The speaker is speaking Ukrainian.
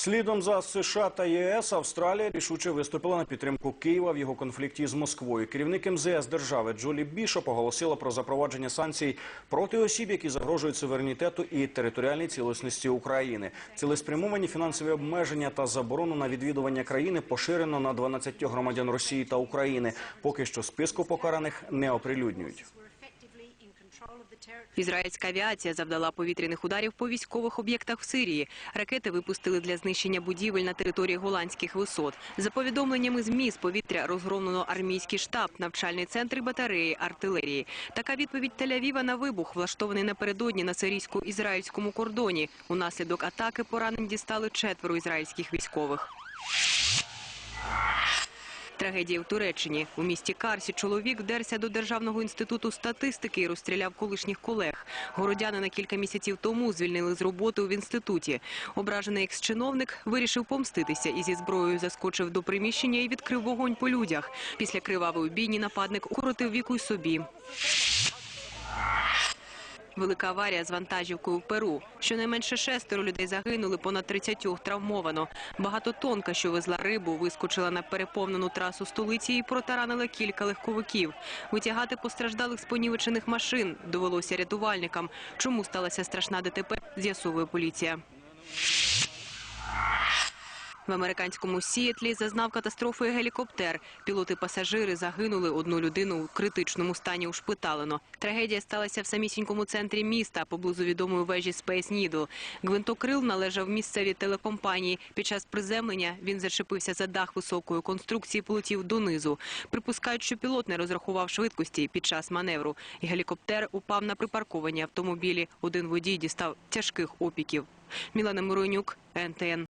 Слідом за США та ЄС Австралія рішуче виступила на підтримку Києва в його конфлікті з Москвою. Керівник МЗС держави Джолі Бішоп оголосила про запровадження санкцій проти осіб, які загрожують суверенітету і територіальній цілісності України. Цілеспрямовані фінансові обмеження та заборону на відвідування країни поширено на 12 громадян Росії та України. Поки що списку покараних не оприлюднюють. Ізраїльська авіація завдала повітряних ударів по військових об'єктах в Сирії. Ракети випустили для знищення будівель на території голландських висот. За повідомленнями ЗМІ, з повітря розгромлено армійський штаб, навчальний центр батареї, артилерії. Така відповідь Тель-Авіва на вибух, влаштований напередодні на сирійсько-ізраїльському кордоні. Унаслідок атаки поранень дістали четверо ізраїльських військових. Трагедія в Туреччині. У місті Карсі чоловік вдерся до Державного інституту статистики і розстріляв колишніх колег. Городяни на кілька місяців тому звільнили з роботи в інституті. Ображений екс-чиновник вирішив помститися і зі зброєю заскочив до приміщення і відкрив вогонь по людях. Після кривавої бійні нападник укоротив віку й собі. Велика аварія з вантажівкою в Перу. Щонайменше шестеро людей загинули, понад 30 травмовано. Багатотонка, що везла рибу, вискочила на переповнену трасу столиці і протаранила кілька легковиків. Витягати постраждалих з понівечених машин довелося рятувальникам. Чому сталася страшна ДТП, з'ясовує поліція. В американському Сіетлі зазнав катастрофи гелікоптер. Пілоти-пасажири загинули, одну людину у критичному стані ушпиталено. Трагедія сталася в самісінькому центрі міста, поблизу відомої вежі Space Needle. Гвинтокрил належав місцевій телекомпанії. Під час приземлення він зачепився за дах високої конструкції, полетів донизу. Припускають, що пілот не розрахував швидкості під час маневру. Гелікоптер упав на припарковані автомобілі. Один водій дістав тяжких опіків. Мілана Миронюк, НТН.